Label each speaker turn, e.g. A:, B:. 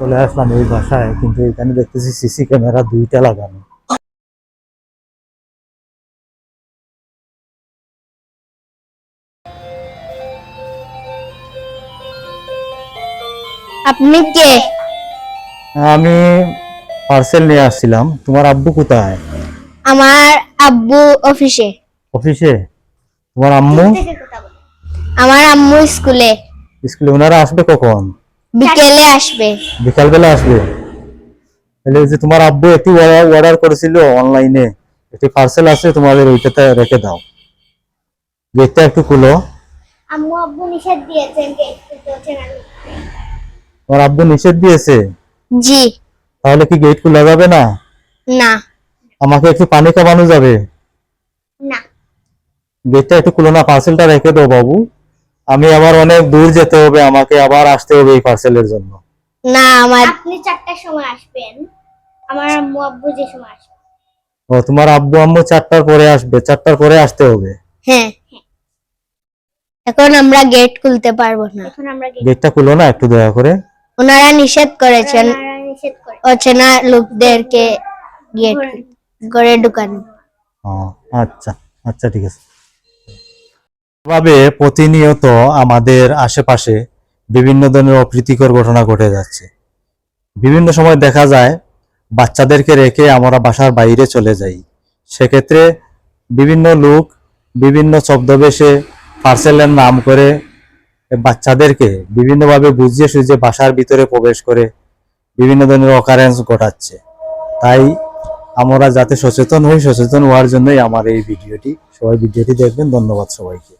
A: চলে আসলাম এই বাসায় কিন্তু এখানে দেখতেছি সিসি ক্যামেরা দুইটা লাগানো।
B: আপনি কে?
A: আমি পার্সেল নিয়ে আসছিলাম। তোমার আব্বু কোথায়?
B: আমার আব্বু অফিসে।
A: অফিসে? তোমার আম্মু?
B: আমার আম্মু স্কুলে।
A: স্কুলে ওনারা আসবে কখন?
B: বিকেলে আসবে।
A: বিকালবেলা আসবে? তাহলে যে তোমার আব্বু একটি অর্ডার করেছিল অনলাইনে একটি পার্সেল আছে তোমাদের ওইটাতে রেখে দাও। গেটটা একটু খুলো।
B: আম্মু আব্বু নিষেধ দিয়েছেন
A: তোমার আব্বু নিষেধ দিয়েছে?
B: জি।
A: তাহলে কি গেট খোলা যাবে না?
B: না।
A: আমাকে একটু পানি খাওয়ানো যাবে?
B: না।
A: গেটটা একটু খুলো না পার্সেলটা রেখে দাও বাবু। আমি আবার অনেক দূর যেতে হবে আমাকে আবার আসতে হবে এই পার্সেলের জন্য।
B: না আমার
C: আপনি চারটার সময় আসবেন। আমার আম্মু আব্বু যে সময় আসবে।
A: ও তোমার আব্বু আম্মু চারটার পরে আসবে চারটার পরে আসতে হবে।
B: হ্যাঁ। এখন আমরা গেট খুলতে পারব না।
C: এখন আমরা গেট
A: গেটটা খুলো না একটু দয়া করে।
B: ওনারা নিষেধ করেছেন।
C: ওনারা নিষেধ করে।
B: অচেনা লোকদেরকে গেট করে ঢুকানো।
A: ও, আচ্ছা আচ্ছা ঠিক আছে। ভাবে প্রতিনিয়ত আমাদের আশেপাশে বিভিন্ন ধরনের অপ্রীতিকর ঘটনা ঘটে যাচ্ছে। বিভিন্ন সময় দেখা যায়, বাচ্চাদেরকে রেখে আমরা বাসার বাইরে চলে যাই। সেক্ষেত্রে বিভিন্ন লোক বিভিন্ন ছদ্মবেশে পার্সেলের নাম করে বাচ্চাদেরকে বিভিন্নভাবে বুঝিয়ে সুঝিয়ে বাসার ভিতরে প্রবেশ করে বিভিন্ন ধরনের অকারেন্স ঘটাচ্ছে। তাই আমরা যাতে সচেতন হই, সচেতন হওয়ার জন্যই আমার এই ভিডিওটি। সবাই ভিডিওটি দেখবেন। ধন্যবাদ সবাইকে।